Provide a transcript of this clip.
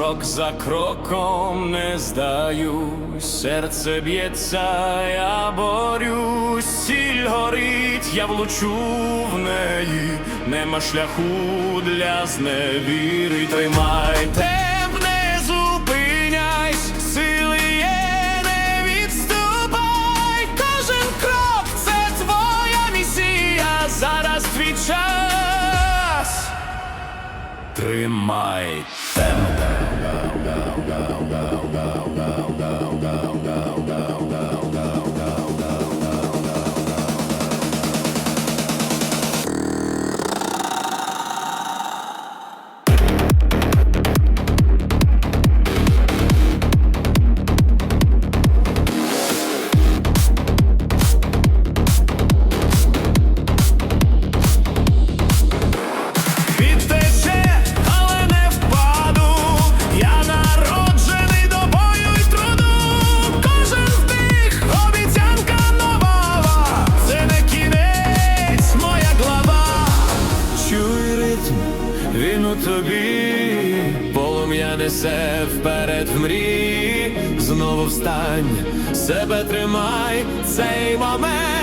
Крок за кроком не здаюсь, серце б'ється, я борюсь, сіль горить, я влучу в неї, нема шляху для зневіри, тримай. Темп, не він у тобі. Полум'я несе вперед в мрії. Знову встань, себе тримай, цей момент